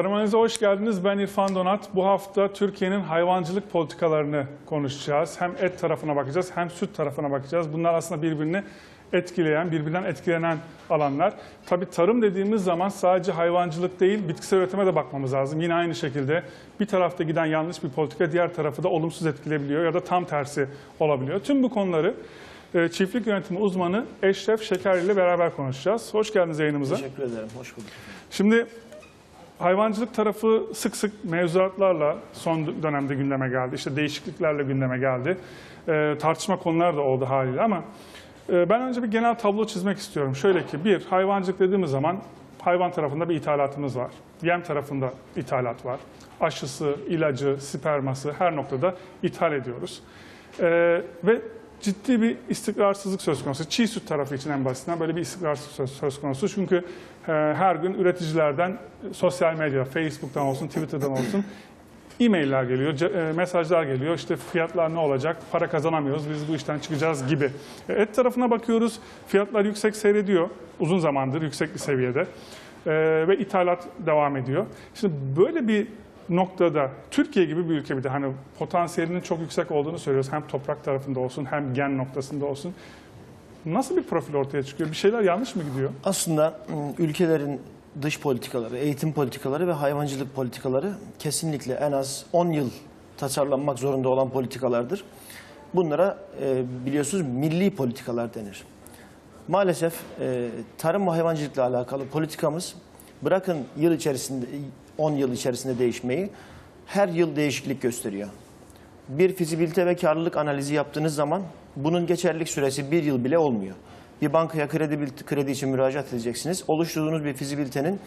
Tarım hoş geldiniz. Ben İrfan Donat. Bu hafta Türkiye'nin hayvancılık politikalarını konuşacağız. Hem et tarafına bakacağız hem süt tarafına bakacağız. Bunlar aslında birbirini etkileyen, birbirinden etkilenen alanlar. Tabii tarım dediğimiz zaman sadece hayvancılık değil, bitkisel üretime de bakmamız lazım. Yine aynı şekilde bir tarafta giden yanlış bir politika diğer tarafı da olumsuz etkileyebiliyor ya da tam tersi olabiliyor. Tüm bu konuları e, çiftlik yönetimi uzmanı Eşref Şeker ile beraber konuşacağız. Hoş geldiniz yayınımıza. Teşekkür ederim. Hoş bulduk. Şimdi hayvancılık tarafı sık sık mevzuatlarla son dönemde gündeme geldi. İşte değişikliklerle gündeme geldi. Ee, tartışma konular da oldu haliyle ama e, ben önce bir genel tablo çizmek istiyorum. Şöyle ki bir, hayvancılık dediğimiz zaman hayvan tarafında bir ithalatımız var. Yem tarafında ithalat var. Aşısı, ilacı, sperması her noktada ithal ediyoruz. Ee, ve ciddi bir istikrarsızlık söz konusu. Çiğ süt tarafı için en basitinden böyle bir istikrarsızlık söz, konusu. Çünkü e, her gün üreticilerden e, sosyal medya, Facebook'tan olsun, Twitter'dan olsun e-mailler geliyor, e, mesajlar geliyor. İşte fiyatlar ne olacak, para kazanamıyoruz, biz bu işten çıkacağız gibi. E, Et tarafına bakıyoruz, fiyatlar yüksek seyrediyor. Uzun zamandır yüksek bir seviyede. E, ve ithalat devam ediyor. Şimdi böyle bir noktada Türkiye gibi bir ülke bir de hani potansiyelinin çok yüksek olduğunu söylüyoruz. Hem toprak tarafında olsun hem gen noktasında olsun. Nasıl bir profil ortaya çıkıyor? Bir şeyler yanlış mı gidiyor? Aslında ım, ülkelerin dış politikaları, eğitim politikaları ve hayvancılık politikaları kesinlikle en az 10 yıl tasarlanmak zorunda olan politikalardır. Bunlara biliyorsunuz milli politikalar denir. Maalesef tarım ve hayvancılıkla alakalı politikamız bırakın yıl içerisinde 10 yıl içerisinde değişmeyi her yıl değişiklik gösteriyor. Bir fizibilite ve karlılık analizi yaptığınız zaman bunun geçerlilik süresi bir yıl bile olmuyor. Bir bankaya kredi, kredi için müracaat edeceksiniz. Oluşturduğunuz bir fizibilitenin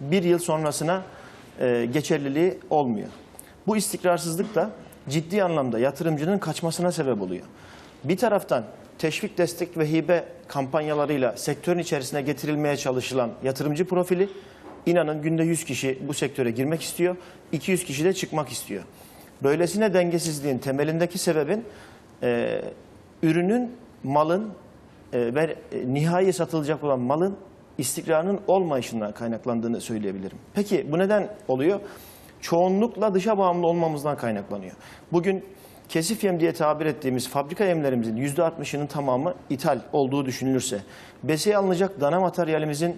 bir yıl sonrasına e, geçerliliği olmuyor. Bu istikrarsızlık da ciddi anlamda yatırımcının kaçmasına sebep oluyor. Bir taraftan teşvik, destek ve hibe kampanyalarıyla sektörün içerisine getirilmeye çalışılan yatırımcı profili, inanın günde 100 kişi bu sektöre girmek istiyor, 200 kişi de çıkmak istiyor. Böylesine dengesizliğin temelindeki sebebin e, ürünün, malın e, ve e, nihai satılacak olan malın istikrarının olmayışından kaynaklandığını söyleyebilirim. Peki bu neden oluyor? Çoğunlukla dışa bağımlı olmamızdan kaynaklanıyor. Bugün kesif yem diye tabir ettiğimiz fabrika yemlerimizin %60'ının tamamı ithal olduğu düşünülürse, beseye alınacak dana materyalimizin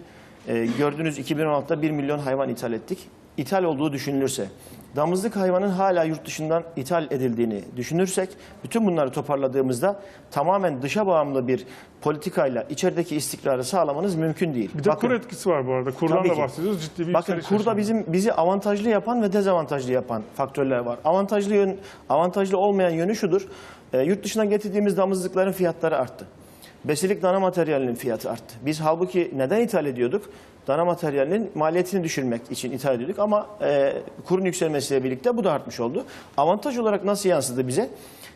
e, gördüğünüz 2016'da 1 milyon hayvan ithal ettik. İthal olduğu düşünülürse, damızlık hayvanın hala yurt dışından ithal edildiğini düşünürsek, bütün bunları toparladığımızda tamamen dışa bağımlı bir politikayla içerideki istikrarı sağlamanız mümkün değil. Bir de Bakın- kur etkisi var bu arada. Kurdan da bahsediyoruz. Ciddi bir Bakın kurda bizim bizi avantajlı yapan ve dezavantajlı yapan faktörler var. Avantajlı yön, avantajlı olmayan yönü şudur. E, yurt dışından getirdiğimiz damızlıkların fiyatları arttı. Besilik dana materyalinin fiyatı arttı. Biz halbuki neden ithal ediyorduk? Dana materyalinin maliyetini düşürmek için ithal ediyorduk ama e, kurun yükselmesiyle birlikte bu da artmış oldu. Avantaj olarak nasıl yansıdı bize?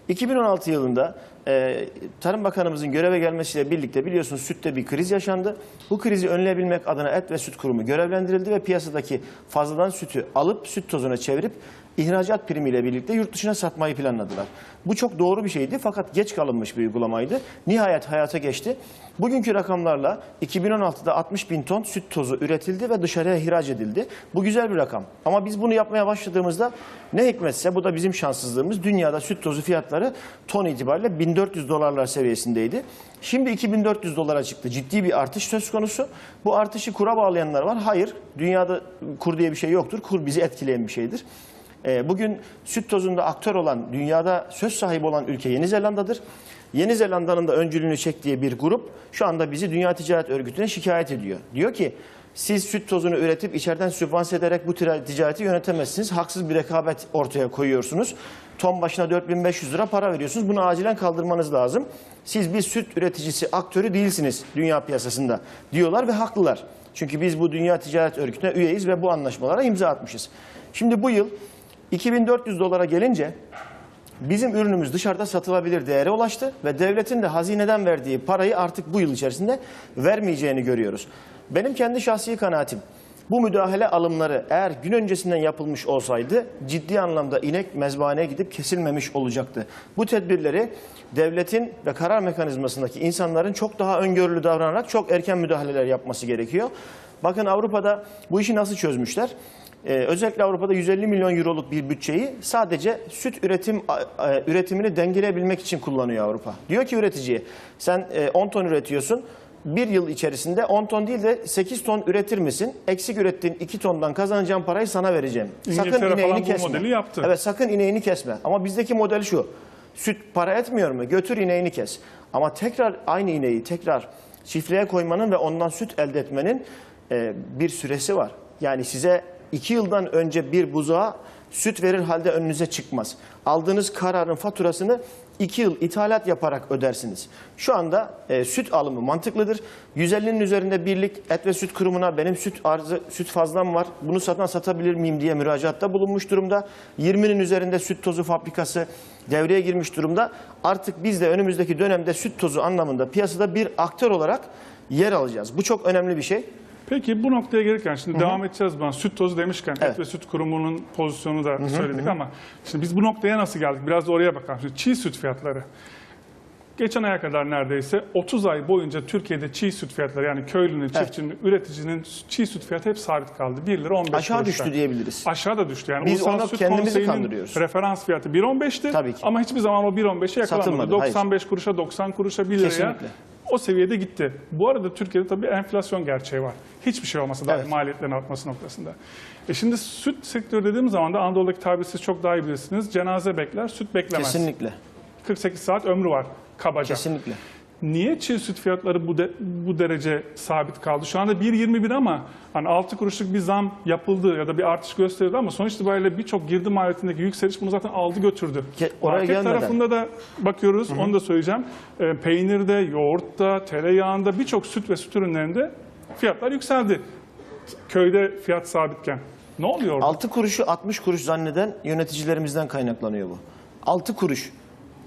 2016 yılında e, Tarım Bakanımızın göreve gelmesiyle birlikte biliyorsunuz sütte bir kriz yaşandı. Bu krizi önleyebilmek adına Et ve Süt Kurumu görevlendirildi ve piyasadaki fazladan sütü alıp süt tozuna çevirip ihracat primiyle birlikte yurt dışına satmayı planladılar. Bu çok doğru bir şeydi fakat geç kalınmış bir uygulamaydı. Nihayet hayata geçti. Bugünkü rakamlarla 2016'da 60 bin ton süt tozu üretildi ve dışarıya ihraç edildi. Bu güzel bir rakam. Ama biz bunu yapmaya başladığımızda ne hikmetse bu da bizim şanssızlığımız. Dünyada süt tozu fiyatları ton itibariyle 1400 dolarlar seviyesindeydi. Şimdi 2400 dolara çıktı. Ciddi bir artış söz konusu. Bu artışı kura bağlayanlar var. Hayır, dünyada kur diye bir şey yoktur. Kur bizi etkileyen bir şeydir. Ee, Bugün süt tozunda aktör olan, dünyada söz sahibi olan ülke Yeni Zelanda'dır. Yeni Zelanda'nın da öncülüğünü çektiği bir grup şu anda bizi Dünya Ticaret Örgütü'ne şikayet ediyor. Diyor ki siz süt tozunu üretip içeriden sübvanse ederek bu ticareti yönetemezsiniz. Haksız bir rekabet ortaya koyuyorsunuz. Ton başına 4500 lira para veriyorsunuz. Bunu acilen kaldırmanız lazım. Siz bir süt üreticisi, aktörü değilsiniz dünya piyasasında diyorlar ve haklılar. Çünkü biz bu Dünya Ticaret Örgütü'ne üyeyiz ve bu anlaşmalara imza atmışız. Şimdi bu yıl 2400 dolara gelince bizim ürünümüz dışarıda satılabilir değere ulaştı ve devletin de hazineden verdiği parayı artık bu yıl içerisinde vermeyeceğini görüyoruz. Benim kendi şahsi kanaatim bu müdahale alımları eğer gün öncesinden yapılmış olsaydı ciddi anlamda inek mezbahaneye gidip kesilmemiş olacaktı. Bu tedbirleri devletin ve karar mekanizmasındaki insanların çok daha öngörülü davranarak çok erken müdahaleler yapması gerekiyor. Bakın Avrupa'da bu işi nasıl çözmüşler? E, özellikle Avrupa'da 150 milyon euroluk bir bütçeyi sadece süt üretim e, üretimini dengeleyebilmek için kullanıyor Avrupa. Diyor ki üreticiye sen e, 10 ton üretiyorsun. Bir yıl içerisinde 10 ton değil de 8 ton üretir misin? Eksik ürettiğin 2 tondan kazanacağım parayı sana vereceğim. İngiltere falan bu modeli yaptı. Evet sakın ineğini kesme. Ama bizdeki model şu. Süt para etmiyor mu? Götür ineğini kes. Ama tekrar aynı ineği tekrar çiftliğe koymanın ve ondan süt elde etmenin e, bir süresi var. Yani size iki yıldan önce bir buzağa süt verir halde önünüze çıkmaz. Aldığınız kararın faturasını iki yıl ithalat yaparak ödersiniz. Şu anda e, süt alımı mantıklıdır. 150'nin üzerinde birlik et ve süt kurumuna benim süt arzı, süt fazlam var. Bunu satan satabilir miyim diye müracaatta bulunmuş durumda. 20'nin üzerinde süt tozu fabrikası devreye girmiş durumda. Artık biz de önümüzdeki dönemde süt tozu anlamında piyasada bir aktör olarak yer alacağız. Bu çok önemli bir şey. Peki bu noktaya gelirken şimdi devam edeceğiz ben süt tozu demişken Evet. et ve süt kurumunun pozisyonu da söyledik ama şimdi biz bu noktaya nasıl geldik? Biraz da oraya bakalım. Şimdi çiğ süt fiyatları. Geçen aya kadar neredeyse 30 ay boyunca Türkiye'de çiğ süt fiyatları yani köylünün, çiftçinin, üreticinin çiğ süt fiyatı hep sabit kaldı. 1 lira 15 Aşağı kuruşta. düştü diyebiliriz. Aşağı da düştü. Yani Biz Ulusal Süt kendimizi kandırıyoruz. referans fiyatı 1.15'ti Tabii ki. ama hiçbir zaman o 1.15'e yakalanmadı. Satılmadı, hayır. 95 kuruşa, 90 kuruşa, 1 liraya Kesinlikle. O seviyede gitti. Bu arada Türkiye'de tabii enflasyon gerçeği var. Hiçbir şey olmasa da Evet. maliyetlerin artması noktasında. E şimdi süt sektörü dediğimiz zaman da Anadolu'daki tabiri siz çok daha iyi bilirsiniz. Cenaze bekler, süt beklemez. Kesinlikle. 48 saat ömrü var kabaca. Kesinlikle. Niye çiğ süt fiyatları bu de- bu derece sabit kaldı? Şu anda 1.21 ama hani 6 kuruşluk bir zam yapıldı ya da bir artış gösterildi ama sonuç itibariyle birçok girdi maliyetindeki yükseliş bunu zaten aldı götürdü. Ke- oraya Market gelmeden. tarafında da bakıyoruz, onu da söyleyeceğim. E, peynirde, yoğurtta, tereyağında birçok süt ve süt ürünlerinde fiyatlar yükseldi. Köyde fiyat sabitken. Ne oluyor orada? 6 kuruşu 60 kuruş zanneden yöneticilerimizden kaynaklanıyor bu. 6 kuruş.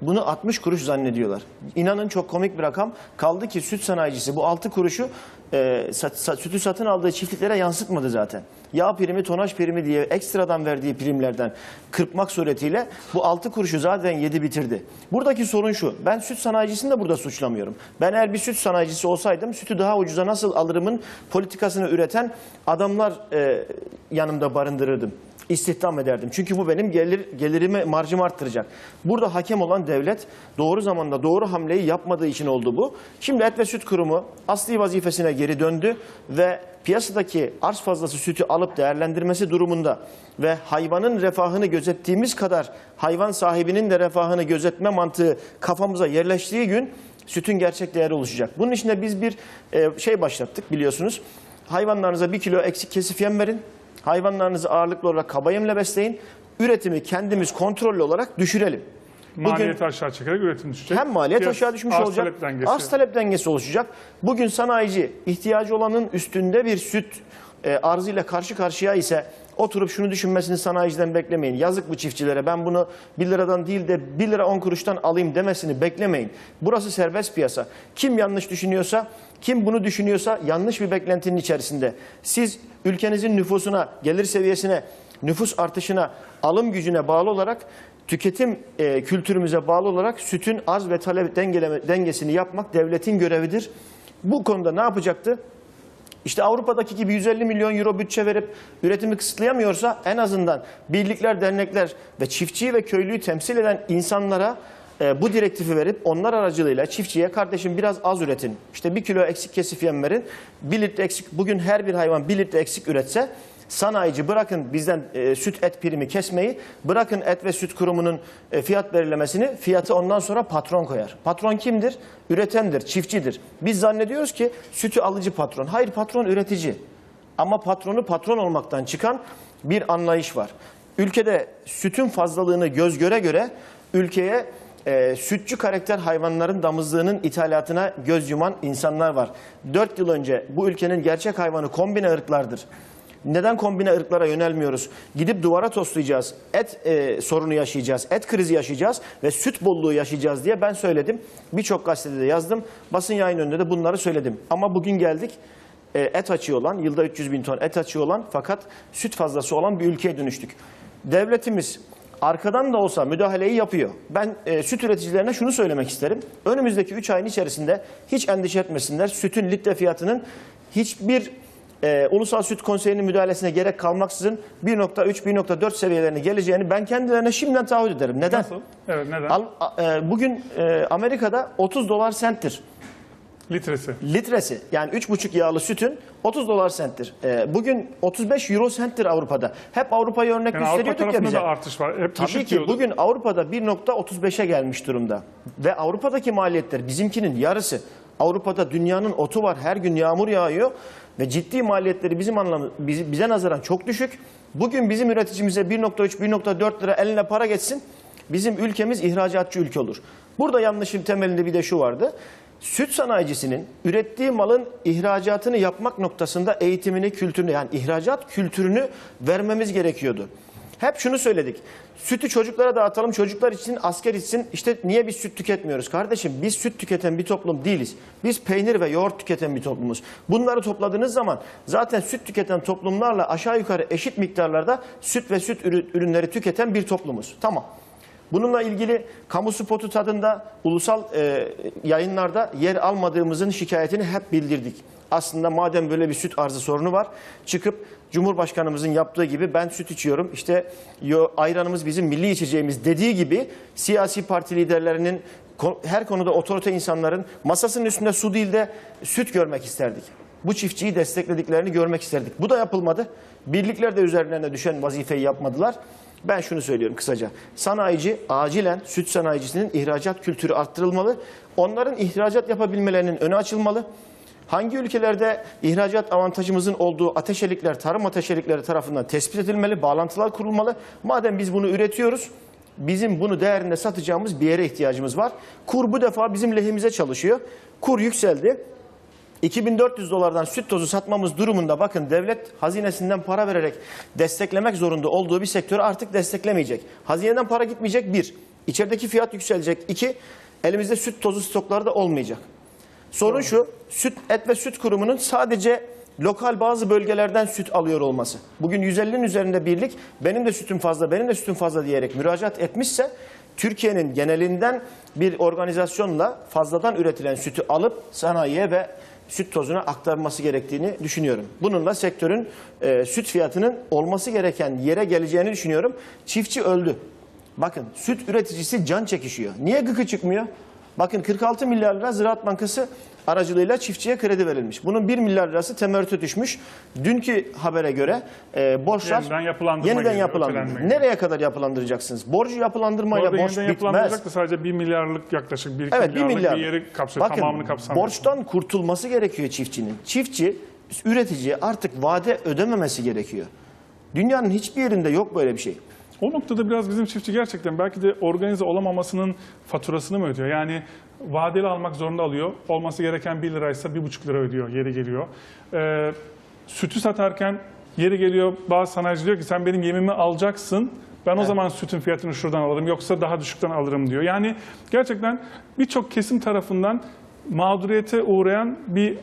Bunu 60 kuruş zannediyorlar. İnanın çok komik bir rakam. Kaldı ki süt sanayicisi bu 6 kuruşu e, sat- sat- sütü satın aldığı çiftliklere yansıtmadı zaten. Yağ primi, tonaj primi diye ekstradan verdiği primlerden kırpmak suretiyle bu 6 kuruşu zaten yedi bitirdi. Buradaki sorun şu. Ben süt sanayicisini de burada suçlamıyorum. Ben eğer bir süt sanayicisi olsaydım sütü daha ucuza nasıl alırımın politikasını üreten adamlar e, yanımda barındırırdım istihdam ederdim. Çünkü bu benim gelir, gelirimi, marjımı arttıracak. Burada hakem olan devlet doğru zamanda doğru hamleyi yapmadığı için oldu bu. Şimdi Et ve Süt Kurumu asli vazifesine geri döndü ve piyasadaki arz fazlası sütü alıp değerlendirmesi durumunda ve hayvanın refahını gözettiğimiz kadar hayvan sahibinin de refahını gözetme mantığı kafamıza yerleştiği gün sütün gerçek değeri oluşacak. Bunun için de biz bir e, şey başlattık biliyorsunuz. Hayvanlarınıza bir kilo eksik kesif yem verin. Hayvanlarınızı ağırlıklı olarak kaba yemle besleyin. Üretimi kendimiz kontrollü olarak düşürelim. Bugün Maliyeti aşağı çekerek üretim düşecek. hem maliyet Fiyat- aşağı düşmüş arz olacak, talep dengesi. arz talep dengesi oluşacak. Bugün sanayici ihtiyacı olanın üstünde bir süt e, arzıyla karşı karşıya ise oturup şunu düşünmesini sanayiciden beklemeyin. Yazık bu çiftçilere ben bunu 1 liradan değil de 1 lira 10 kuruştan alayım demesini beklemeyin. Burası serbest piyasa. Kim yanlış düşünüyorsa, kim bunu düşünüyorsa yanlış bir beklentinin içerisinde. Siz ülkenizin nüfusuna, gelir seviyesine, nüfus artışına, alım gücüne bağlı olarak tüketim e, kültürümüze bağlı olarak sütün arz ve talep dengesini yapmak devletin görevidir. Bu konuda ne yapacaktı? İşte Avrupa'daki gibi 150 milyon euro bütçe verip üretimi kısıtlayamıyorsa en azından birlikler, dernekler ve çiftçiyi ve köylüyü temsil eden insanlara e, bu direktifi verip onlar aracılığıyla çiftçiye kardeşim biraz az üretin. İşte bir kilo eksik kesif yem verin. Bir litre eksik, bugün her bir hayvan bir litre eksik üretse sanayici bırakın bizden e, süt et primi kesmeyi, bırakın et ve süt kurumunun e, fiyat belirlemesini, fiyatı ondan sonra patron koyar. Patron kimdir? Üretendir, çiftçidir. Biz zannediyoruz ki sütü alıcı patron. Hayır patron üretici. Ama patronu patron olmaktan çıkan bir anlayış var. Ülkede sütün fazlalığını göz göre göre ülkeye e, sütçü karakter hayvanların damızlığının ithalatına göz yuman insanlar var. 4 yıl önce bu ülkenin gerçek hayvanı kombine ırklardır. Neden kombine ırklara yönelmiyoruz? Gidip duvara toslayacağız, et e, sorunu yaşayacağız, et krizi yaşayacağız ve süt bolluğu yaşayacağız diye ben söyledim. Birçok gazetede de yazdım, basın yayın önünde de bunları söyledim. Ama bugün geldik, e, et açığı olan, yılda 300 bin ton et açığı olan fakat süt fazlası olan bir ülkeye dönüştük. Devletimiz arkadan da olsa müdahaleyi yapıyor. Ben e, süt üreticilerine şunu söylemek isterim. Önümüzdeki 3 ayın içerisinde hiç endişe etmesinler. Sütün litre fiyatının hiçbir e, Ulusal Süt Konseyi'nin müdahalesine gerek kalmaksızın 1.3-1.4 seviyelerine geleceğini ben kendilerine şimdiden taahhüt ederim. Neden? Nasıl? Evet neden? Al- e, bugün e, Amerika'da 30 dolar senttir Litresi. litresi yani 3,5 yağlı sütün 30 dolar senttir. E, bugün 35 euro senttir Avrupa'da. Hep Avrupa'yı örnek Yani Avrupa gösteriyorduk ya tarafında bize. da artış var. Hep Tabii ki diyorduk. bugün Avrupa'da 1.35'e gelmiş durumda. Ve Avrupa'daki maliyetler bizimkinin yarısı. Avrupa'da dünyanın otu var. Her gün yağmur yağıyor. Ve ciddi maliyetleri bizim anlamı, bize, bize nazaran çok düşük. Bugün bizim üreticimize 1.3-1.4 lira eline para geçsin. Bizim ülkemiz ihracatçı ülke olur. Burada yanlışın temelinde bir de şu vardı. Süt sanayicisinin ürettiği malın ihracatını yapmak noktasında eğitimini, kültürünü yani ihracat kültürünü vermemiz gerekiyordu. Hep şunu söyledik. Sütü çocuklara dağıtalım, çocuklar için, asker için. İşte niye biz süt tüketmiyoruz? Kardeşim biz süt tüketen bir toplum değiliz. Biz peynir ve yoğurt tüketen bir toplumuz. Bunları topladığınız zaman zaten süt tüketen toplumlarla aşağı yukarı eşit miktarlarda süt ve süt ürü- ürünleri tüketen bir toplumuz. Tamam. Bununla ilgili kamu spotu tadında ulusal e, yayınlarda yer almadığımızın şikayetini hep bildirdik. Aslında madem böyle bir süt arzı sorunu var, çıkıp Cumhurbaşkanımızın yaptığı gibi ben süt içiyorum, işte ayranımız bizim milli içeceğimiz dediği gibi siyasi parti liderlerinin her konuda otorite insanların masasının üstünde su değil de süt görmek isterdik. Bu çiftçiyi desteklediklerini görmek isterdik. Bu da yapılmadı. Birlikler de üzerlerine düşen vazifeyi yapmadılar. Ben şunu söylüyorum kısaca. Sanayici acilen süt sanayicisinin ihracat kültürü arttırılmalı. Onların ihracat yapabilmelerinin önü açılmalı. Hangi ülkelerde ihracat avantajımızın olduğu ateşelikler, tarım ateşelikleri tarafından tespit edilmeli, bağlantılar kurulmalı. Madem biz bunu üretiyoruz, bizim bunu değerinde satacağımız bir yere ihtiyacımız var. Kur bu defa bizim lehimize çalışıyor. Kur yükseldi. 2400 dolardan süt tozu satmamız durumunda bakın devlet hazinesinden para vererek desteklemek zorunda olduğu bir sektörü artık desteklemeyecek. Hazineden para gitmeyecek bir. İçerideki fiyat yükselecek. iki Elimizde süt tozu stokları da olmayacak. Sorun şu, süt et ve süt kurumunun sadece lokal bazı bölgelerden süt alıyor olması. Bugün 150'nin üzerinde birlik benim de sütüm fazla, benim de sütüm fazla diyerek müracaat etmişse Türkiye'nin genelinden bir organizasyonla fazladan üretilen sütü alıp sanayiye ve süt tozuna aktarması gerektiğini düşünüyorum. Bununla sektörün e, süt fiyatının olması gereken yere geleceğini düşünüyorum. Çiftçi öldü. Bakın süt üreticisi can çekişiyor. Niye gıkı çıkmıyor? Bakın 46 milyar lira Ziraat Bankası aracılığıyla çiftçiye kredi verilmiş. Bunun 1 milyar lirası temerrüte düşmüş. Dünkü habere göre e, borçlar Yeniden yapılandırma yeniden yapılandırma. Nereye kadar yapılandıracaksınız? Borcu yapılandırmayla borç bitmez. da sadece 1 milyarlık yaklaşık 1 Evet 1 milyarlık milyar. bir yeri kapsıyor. Bakın tamamını kapsamıyor. borçtan kurtulması gerekiyor çiftçinin. Çiftçi üreticiye artık vade ödememesi gerekiyor. Dünyanın hiçbir yerinde yok böyle bir şey. O noktada biraz bizim çiftçi gerçekten belki de organize olamamasının faturasını mı ödüyor? Yani vadeli almak zorunda alıyor. Olması gereken 1 liraysa 1,5 lira ödüyor yeri geliyor. Ee, sütü satarken yeri geliyor bazı sanayici diyor ki sen benim yemimi alacaksın. Ben o zaman sütün fiyatını şuradan alırım yoksa daha düşükten alırım diyor. Yani gerçekten birçok kesim tarafından mağduriyete uğrayan bir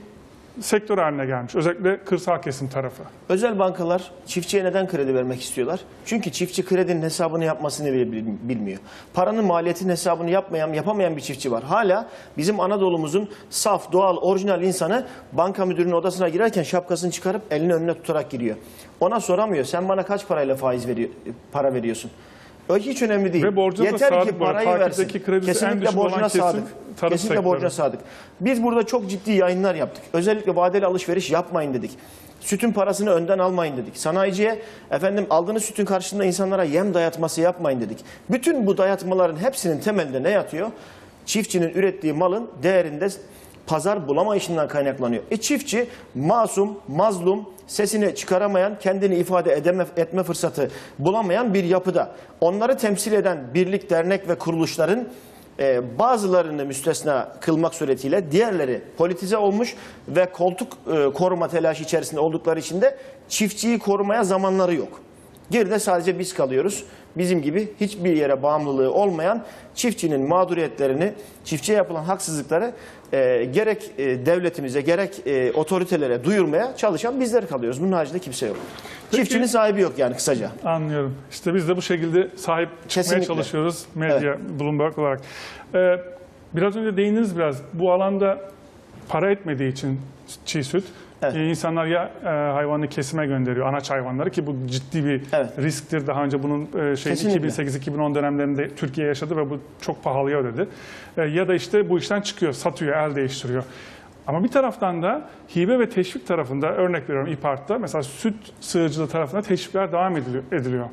sektör haline gelmiş. Özellikle kırsal kesim tarafı. Özel bankalar çiftçiye neden kredi vermek istiyorlar? Çünkü çiftçi kredinin hesabını yapmasını bile bil- bilmiyor. Paranın maliyetinin hesabını yapmayan, yapamayan bir çiftçi var. Hala bizim Anadolu'muzun saf, doğal, orijinal insanı banka müdürünün odasına girerken şapkasını çıkarıp elini önüne tutarak giriyor. Ona soramıyor. Sen bana kaç parayla faiz veriyor, para veriyorsun? O hiç önemli değil. Ve borcuna Yeter ki parayı versin. Kesinlikle borcuna sadık. Kesinlikle sektörü. borcuna sadık. Biz burada çok ciddi yayınlar yaptık. Özellikle vadeli alışveriş yapmayın dedik. Sütün parasını önden almayın dedik. Sanayiciye efendim aldığınız sütün karşılığında insanlara yem dayatması yapmayın dedik. Bütün bu dayatmaların hepsinin temelinde ne yatıyor? Çiftçinin ürettiği malın değerinde pazar bulamayışından kaynaklanıyor. E çiftçi masum, mazlum, sesini çıkaramayan, kendini ifade edeme, etme fırsatı bulamayan bir yapıda. Onları temsil eden birlik, dernek ve kuruluşların e, bazılarını müstesna kılmak suretiyle diğerleri politize olmuş ve koltuk e, koruma telaşı içerisinde oldukları için de çiftçiyi korumaya zamanları yok. Geride sadece biz kalıyoruz. Bizim gibi hiçbir yere bağımlılığı olmayan çiftçinin mağduriyetlerini, çiftçiye yapılan haksızlıkları e, gerek e, devletimize gerek e, otoritelere duyurmaya çalışan bizler kalıyoruz. Bunun haricinde kimse yok. Çiftçinin sahibi yok yani kısaca. Anlıyorum. İşte biz de bu şekilde sahip çıkmaya Kesinlikle. çalışıyoruz medya Bloomberg olarak. Ee, biraz önce değindiniz biraz. Bu alanda para etmediği için çiğ süt Evet. E, İnsanlar ya e, hayvanı kesime gönderiyor, anaç hayvanları ki bu ciddi bir Evet. risktir. Daha önce bunun e, şeyini Kesinlikle. 2008-2010 dönemlerinde Türkiye yaşadı ve bu çok pahalıya ödedi. E, ya da işte bu işten çıkıyor, satıyor, el değiştiriyor. Ama bir taraftan da hibe ve teşvik tarafında örnek veriyorum İPART'ta mesela süt sığırcılığı tarafında teşvikler devam ediliyor. ediliyor.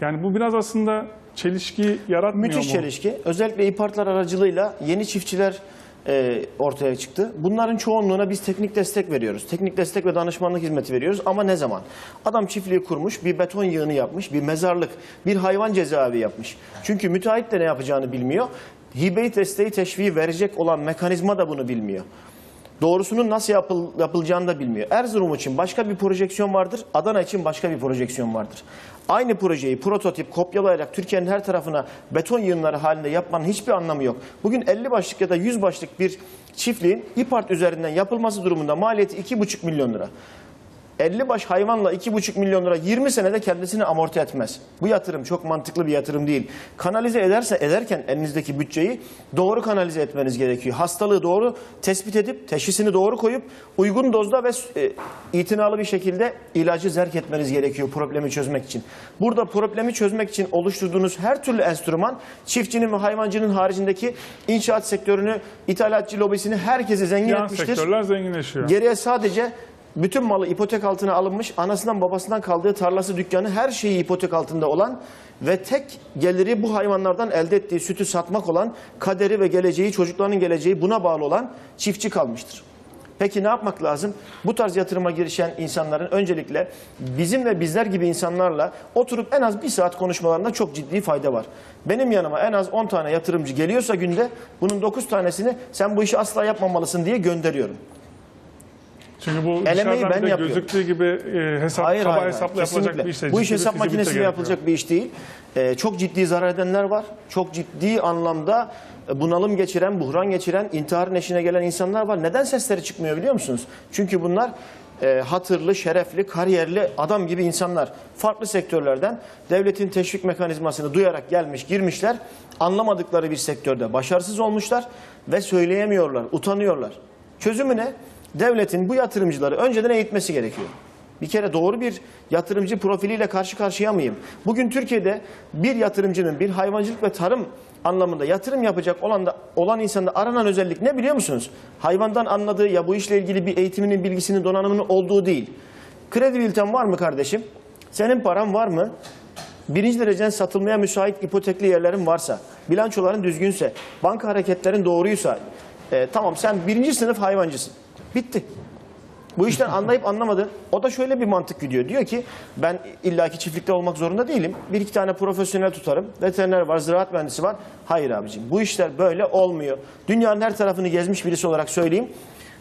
Yani bu biraz aslında çelişki yaratmıyor Müthiş mu? çelişki. Özellikle İPART'lar aracılığıyla yeni çiftçiler e, ortaya çıktı. Bunların çoğunluğuna biz teknik destek veriyoruz. Teknik destek ve danışmanlık hizmeti veriyoruz. Ama ne zaman? Adam çiftliği kurmuş, bir beton yığını yapmış, bir mezarlık, bir hayvan cezaevi yapmış. Çünkü müteahhit de ne yapacağını bilmiyor. Hibeyi desteği teşviği verecek olan mekanizma da bunu bilmiyor. Doğrusunun nasıl yapıl, yapılacağını da bilmiyor. Erzurum için başka bir projeksiyon vardır, Adana için başka bir projeksiyon vardır. Aynı projeyi prototip kopyalayarak Türkiye'nin her tarafına beton yığınları halinde yapmanın hiçbir anlamı yok. Bugün 50 başlık ya da 100 başlık bir çiftliğin İPART üzerinden yapılması durumunda maliyeti 2,5 milyon lira. 50 baş hayvanla 2,5 milyon lira 20 senede kendisini amorti etmez. Bu yatırım çok mantıklı bir yatırım değil. Kanalize ederse ederken elinizdeki bütçeyi doğru kanalize etmeniz gerekiyor. Hastalığı doğru tespit edip teşhisini doğru koyup uygun dozda ve e, itinalı bir şekilde ilacı zerk etmeniz gerekiyor problemi çözmek için. Burada problemi çözmek için oluşturduğunuz her türlü enstrüman çiftçinin ve hayvancının haricindeki inşaat sektörünü, ithalatçı lobisini herkesi zengin Yan etmiştir. sektörler zenginleşiyor. Geriye sadece bütün malı ipotek altına alınmış, anasından babasından kaldığı tarlası, dükkanı, her şeyi ipotek altında olan ve tek geliri bu hayvanlardan elde ettiği sütü satmak olan, kaderi ve geleceği, çocuklarının geleceği buna bağlı olan çiftçi kalmıştır. Peki ne yapmak lazım? Bu tarz yatırıma girişen insanların öncelikle bizim ve bizler gibi insanlarla oturup en az bir saat konuşmalarında çok ciddi fayda var. Benim yanıma en az 10 tane yatırımcı geliyorsa günde bunun 9 tanesini sen bu işi asla yapmamalısın diye gönderiyorum. Çünkü bu Elemeyi ben yapıyorum. gözüktüğü gibi e, hesap, Hayır, kaba hayır, hayır. hesapla yapılacak Kesinlikle. bir iş değil. Bu iş hesap makinesiyle yapılacak bir iş değil. Ee, çok ciddi zarar edenler var. Çok ciddi anlamda e, bunalım geçiren, buhran geçiren, intiharın eşine gelen insanlar var. Neden sesleri çıkmıyor biliyor musunuz? Çünkü bunlar e, hatırlı, şerefli, kariyerli adam gibi insanlar. Farklı sektörlerden devletin teşvik mekanizmasını duyarak gelmiş, girmişler. Anlamadıkları bir sektörde başarısız olmuşlar ve söyleyemiyorlar, utanıyorlar. Çözümü ne? Devletin bu yatırımcıları önceden eğitmesi gerekiyor. Bir kere doğru bir yatırımcı profiliyle karşı karşıya mıyım? Bugün Türkiye'de bir yatırımcının bir hayvancılık ve tarım anlamında yatırım yapacak olan da, olan insanda aranan özellik ne biliyor musunuz? Hayvandan anladığı ya bu işle ilgili bir eğitiminin, bilgisinin, donanımının olduğu değil. Kredi bilten var mı kardeşim? Senin paran var mı? Birinci dereceden satılmaya müsait ipotekli yerlerin varsa, bilançoların düzgünse, banka hareketlerin doğruysa, e, tamam sen birinci sınıf hayvancısın. Bitti. Bu işten anlayıp anlamadı. O da şöyle bir mantık gidiyor. Diyor ki ben illaki çiftlikte olmak zorunda değilim. Bir iki tane profesyonel tutarım. Veteriner var, ziraat mühendisi var. Hayır abicim bu işler böyle olmuyor. Dünyanın her tarafını gezmiş birisi olarak söyleyeyim.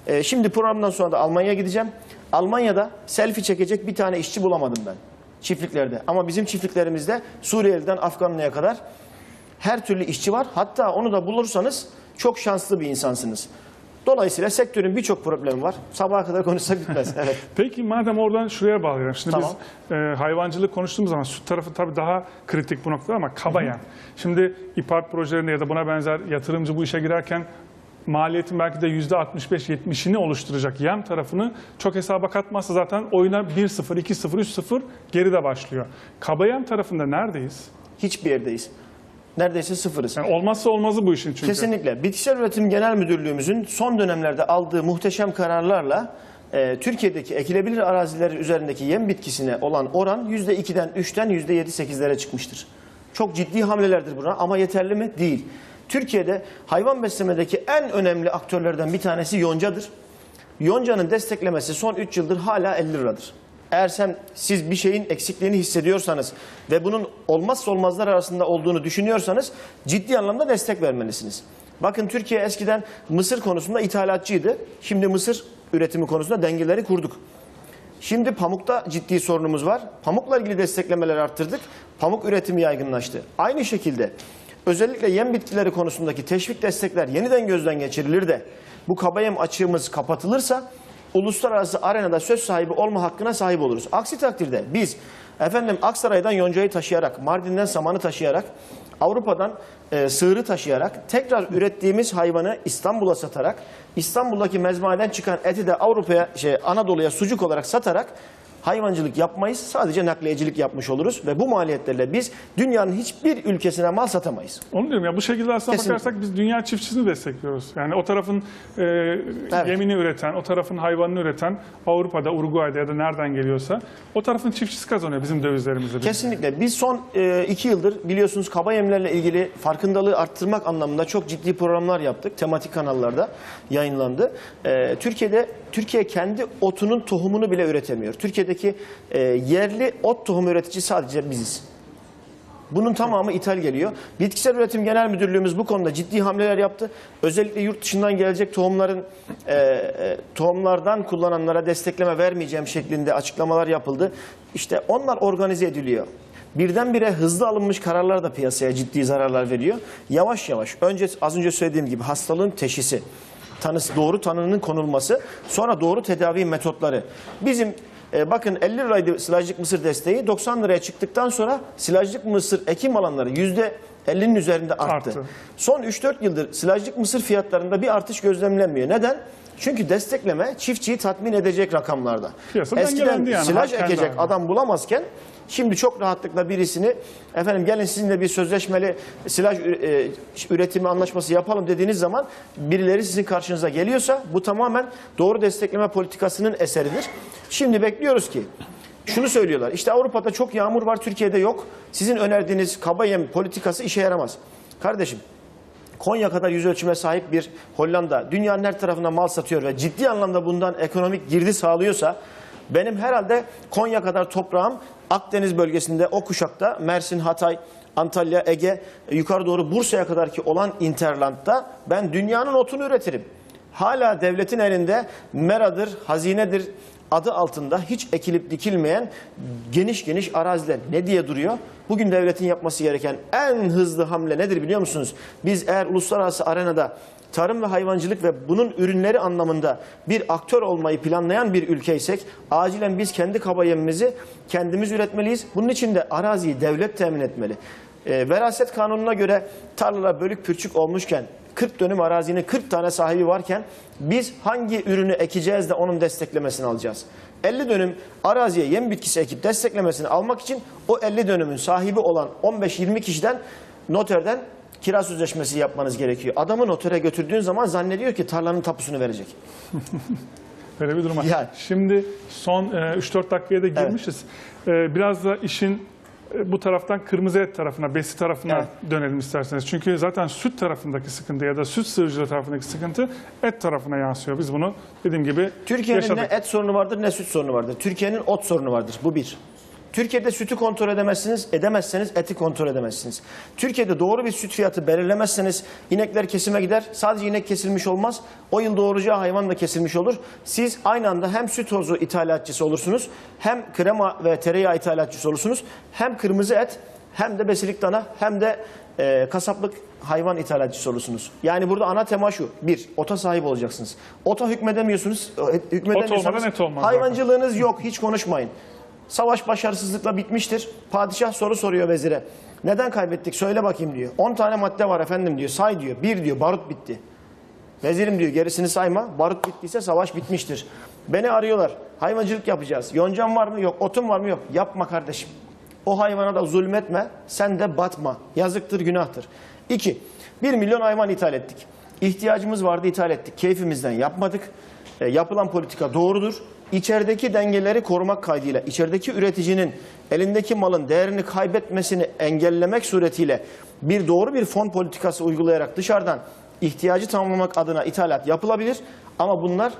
Ee, şimdi programdan sonra da Almanya'ya gideceğim. Almanya'da selfie çekecek bir tane işçi bulamadım ben. Çiftliklerde. Ama bizim çiftliklerimizde Suriyeli'den Afganlı'ya kadar her türlü işçi var. Hatta onu da bulursanız çok şanslı bir insansınız. Dolayısıyla sektörün birçok problemi var. Sabaha kadar konuşsak bitmez. Evet. Peki madem oradan şuraya bağlayalım. Şimdi Tamam. biz e, hayvancılık konuştuğumuz zaman süt tarafı tabii daha kritik bu noktada ama kaba. Şimdi İPART projelerinde ya da buna benzer yatırımcı bu işe girerken maliyetin belki de %65-70'ini oluşturacak yem tarafını çok hesaba katmazsa zaten oyuna 1-0, 2-0, 3-0 geride başlıyor. Kaba yem tarafında neredeyiz? Hiçbir yerdeyiz. Neredeyse sıfırız. Yani olmazsa olmazı bu işin çünkü. Kesinlikle. Bitkisel Üretim Genel Müdürlüğümüzün son dönemlerde aldığı muhteşem kararlarla e, Türkiye'deki ekilebilir araziler üzerindeki yem bitkisine olan oran %2'den 3'ten %7-8'lere çıkmıştır. Çok ciddi hamlelerdir buna ama yeterli mi? Değil. Türkiye'de hayvan beslemedeki en önemli aktörlerden bir tanesi yoncadır. Yonca'nın desteklemesi son 3 yıldır hala 50 liradır. Eğer sen siz bir şeyin eksikliğini hissediyorsanız ve bunun olmazsa olmazlar arasında olduğunu düşünüyorsanız ciddi anlamda destek vermelisiniz. Bakın Türkiye eskiden mısır konusunda ithalatçıydı. Şimdi mısır üretimi konusunda dengeleri kurduk. Şimdi pamukta ciddi sorunumuz var. Pamukla ilgili desteklemeleri arttırdık. Pamuk üretimi yaygınlaştı. Aynı şekilde özellikle yem bitkileri konusundaki teşvik destekler yeniden gözden geçirilir de bu kaba yem açığımız kapatılırsa uluslararası arenada söz sahibi olma hakkına sahip oluruz. Aksi takdirde biz efendim Aksaray'dan yoncayı taşıyarak, Mardin'den samanı taşıyarak, Avrupa'dan e, sığırı taşıyarak tekrar ürettiğimiz hayvanı İstanbul'a satarak, İstanbul'daki mezmaneden çıkan eti de Avrupa'ya, şey Anadolu'ya sucuk olarak satarak hayvancılık yapmayız. Sadece nakliyecilik yapmış oluruz ve bu maliyetlerle biz dünyanın hiçbir ülkesine mal satamayız. Onu diyorum ya bu şekilde aslında Kesinlikle. bakarsak biz dünya çiftçisini destekliyoruz. Yani o tarafın e, yemini üreten, o tarafın hayvanını üreten Avrupa'da, Uruguay'da ya da nereden geliyorsa o tarafın çiftçisi kazanıyor bizim dövizlerimizle. Kesinlikle. Biz son e, iki yıldır biliyorsunuz kaba yemlerle ilgili farkındalığı arttırmak anlamında çok ciddi programlar yaptık. Tematik kanallarda yayınlandı. E, Türkiye'de Türkiye kendi otunun tohumunu bile üretemiyor. Türkiye'deki e, yerli ot tohumu üretici sadece biziz. Bunun tamamı ithal geliyor. Bitkisel Üretim Genel Müdürlüğümüz bu konuda ciddi hamleler yaptı. Özellikle yurt dışından gelecek tohumların e, e, tohumlardan kullananlara destekleme vermeyeceğim şeklinde açıklamalar yapıldı. İşte onlar organize ediliyor. Birdenbire hızlı alınmış kararlar da piyasaya ciddi zararlar veriyor. Yavaş yavaş önce az önce söylediğim gibi hastalığın teşhisi, tanısı, doğru tanının konulması, sonra doğru tedavi metotları. Bizim e, bakın 50 liraydı silajlık mısır desteği 90 liraya çıktıktan sonra silajlık mısır ekim alanları %50'nin üzerinde arttı. Arttı. Son 3-4 yıldır silajlık mısır fiyatlarında bir artış gözlemlenmiyor. Neden? Çünkü destekleme çiftçiyi tatmin edecek rakamlarda. Piyasa Eskiden yani, silaj ekecek adam bulamazken şimdi çok rahatlıkla birisini efendim gelin sizinle bir sözleşmeli silaj ü- e, üretimi anlaşması yapalım dediğiniz zaman birileri sizin karşınıza geliyorsa bu tamamen doğru destekleme politikasının eseridir. Şimdi bekliyoruz ki şunu söylüyorlar. İşte Avrupa'da çok yağmur var, Türkiye'de yok. Sizin önerdiğiniz kaba yem politikası işe yaramaz. Kardeşim Konya kadar yüz ölçüme sahip bir Hollanda dünyanın her tarafına mal satıyor ve ciddi anlamda bundan ekonomik girdi sağlıyorsa benim herhalde Konya kadar toprağım Akdeniz bölgesinde o kuşakta Mersin, Hatay, Antalya, Ege yukarı doğru Bursa'ya kadar ki olan Interland'da ben dünyanın otunu üretirim. Hala devletin elinde meradır, hazinedir adı altında hiç ekilip dikilmeyen geniş geniş araziler ne diye duruyor? Bugün devletin yapması gereken en hızlı hamle nedir biliyor musunuz? Biz eğer uluslararası arenada tarım ve hayvancılık ve bunun ürünleri anlamında bir aktör olmayı planlayan bir ülkeysek acilen biz kendi kaba yemimizi kendimiz üretmeliyiz. Bunun için de araziyi devlet temin etmeli. E, veraset kanununa göre tarlalar bölük pürçük olmuşken 40 dönüm arazinin 40 tane sahibi varken biz hangi ürünü ekeceğiz de onun desteklemesini alacağız? 50 dönüm araziye yem bitkisi ekip desteklemesini almak için o 50 dönümün sahibi olan 15-20 kişiden noterden kira sözleşmesi yapmanız gerekiyor. Adamı notere götürdüğün zaman zannediyor ki tarlanın tapusunu verecek. Böyle bir durum var. Yani. Şimdi son e, 3-4 dakikaya da girmişiz. E, biraz da işin e, bu taraftan kırmızı et tarafına, besi tarafına Evet. dönelim isterseniz. Çünkü zaten süt tarafındaki sıkıntı ya da süt sığırcılığı tarafındaki sıkıntı et tarafına yansıyor. Biz bunu dediğim gibi Türkiye'nin ne et sorunu vardır ne süt sorunu vardır. Türkiye'nin ot sorunu vardır. Bu bir. Türkiye'de sütü kontrol edemezsiniz, edemezseniz eti kontrol edemezsiniz. Türkiye'de doğru bir süt fiyatı belirlemezseniz inekler kesime gider. Sadece inek kesilmiş olmaz. O yıl doğuracağı hayvan da kesilmiş olur. Siz aynı anda hem süt tozu ithalatçısı olursunuz, hem krema ve tereyağı ithalatçısı olursunuz, hem kırmızı et, hem de besilik dana, hem de e, kasaplık hayvan ithalatçısı olursunuz. Yani burada ana tema şu. Bir, ota sahip olacaksınız. Ota hükmedemiyorsunuz. e, Hükmedemiyorsanız olmadan et olmaz Hayvancılığınız yok. Hiç konuşmayın. Savaş başarısızlıkla bitmiştir. Padişah soru soruyor vezire. Neden kaybettik? Söyle bakayım diyor. 10 tane madde var efendim diyor. Say diyor. Bir diyor barut bitti. Vezirim diyor gerisini sayma. Barut bittiyse savaş bitmiştir. Beni arıyorlar. Hayvancılık yapacağız. Yoncam var mı? Yok. Otum var mı? Yok. Yapma kardeşim. O hayvana da zulmetme. Sen de batma. Yazıktır, günahtır. İki, bir milyon hayvan ithal ettik. İhtiyacımız vardı ithal ettik. Keyfimizden yapmadık. E, yapılan politika doğrudur. İçerideki dengeleri korumak kaydıyla, içerideki üreticinin elindeki malın değerini kaybetmesini engellemek suretiyle bir doğru bir fon politikası uygulayarak dışarıdan ihtiyacı tamamlamak adına ithalat yapılabilir. Ama bunlar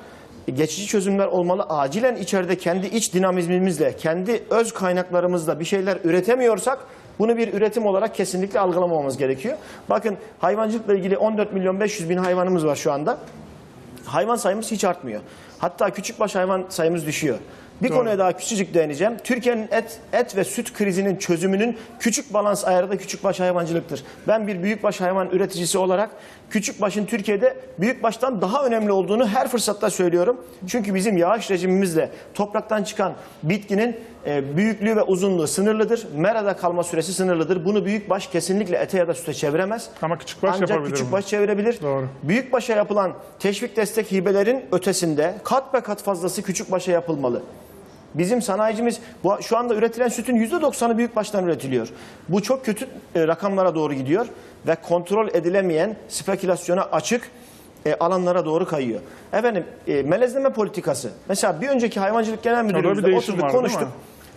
geçici çözümler olmalı. Acilen içeride kendi iç dinamizmimizle, kendi öz kaynaklarımızla bir şeyler üretemiyorsak bunu bir üretim olarak kesinlikle algılamamamız gerekiyor. Bakın hayvancılıkla ilgili 14 milyon 500 bin hayvanımız var şu anda. Hayvan sayımız hiç artmıyor. Hatta küçükbaş hayvan sayımız düşüyor. Bir Doğru. konuya daha küçücük değineceğim. Türkiye'nin et, et ve süt krizinin çözümünün küçük balans ayarı da küçükbaş hayvancılıktır. Ben bir büyükbaş hayvan üreticisi olarak küçükbaşın Türkiye'de büyükbaştan daha önemli olduğunu her fırsatta söylüyorum. Çünkü bizim yağış rejimimizle topraktan çıkan bitkinin e, büyüklüğü ve uzunluğu sınırlıdır. Merada kalma süresi sınırlıdır. Bunu büyükbaş kesinlikle ete ya da süte çeviremez. Ama küçükbaş Ancak yapabilir küçükbaş çevirebilir. Doğru. Büyükbaşa yapılan teşvik destek hibelerin ötesinde kat be kat fazlası küçükbaşa yapılmalı. Bizim sanayicimiz bu, şu anda üretilen sütün %90'ı büyükbaştan üretiliyor. Bu çok kötü e, rakamlara doğru gidiyor ve kontrol edilemeyen spekülasyona açık e, alanlara doğru kayıyor. Efendim e, melezleme politikası. Mesela bir önceki hayvancılık genel müdürümüzle oturduk var, konuştuk.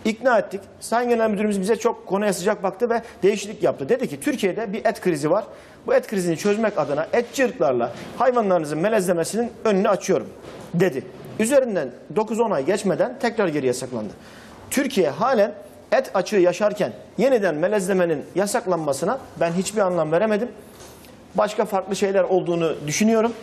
İkna ettik. Sayın Genel Müdürümüz bize çok konuya sıcak baktı ve değişiklik yaptı. Dedi ki Türkiye'de bir et krizi var. Bu et krizini çözmek adına etçi ırklarla hayvanlarınızın melezlemesinin önünü açıyorum dedi. Üzerinden 9-10 ay geçmeden tekrar geri yasaklandı. Türkiye halen et açığı yaşarken yeniden melezlemenin yasaklanmasına ben hiçbir anlam veremedim. Başka farklı şeyler olduğunu düşünüyorum.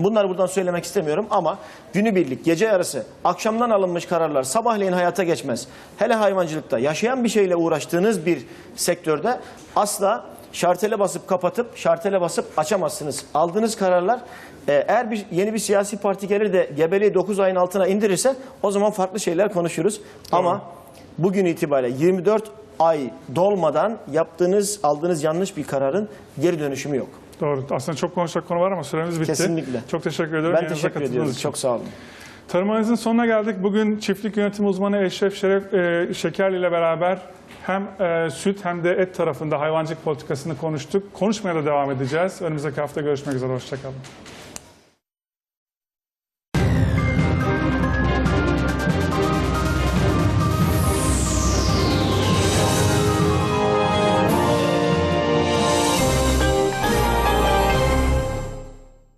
Bunları buradan söylemek istemiyorum ama günübirlik, gece yarısı, akşamdan alınmış kararlar sabahleyin hayata geçmez. Hele hayvancılıkta yaşayan bir şeyle uğraştığınız bir sektörde asla şartele basıp kapatıp şartele basıp açamazsınız. Aldığınız kararlar e, eğer bir yeni bir siyasi parti gelir de gebeliği 9 ayın altına indirirse o zaman farklı şeyler konuşuruz. Ama bugün itibariyle 24 ay dolmadan yaptığınız, aldığınız yanlış bir kararın geri dönüşümü yok. Doğru. Aslında çok konuşacak konu var ama süremiz bitti. Kesinlikle. Çok teşekkür ederim. Ben Yayınımıza teşekkür ediyorum. için. Çok sağ olun. Tarım analizinin sonuna geldik. Bugün çiftlik yönetimi uzmanı Eşref Şeref e, Şekerli ile beraber hem e, süt hem de et tarafında hayvancılık politikasını konuştuk. Konuşmaya da devam edeceğiz. Önümüzdeki hafta görüşmek üzere. Hoşçakalın.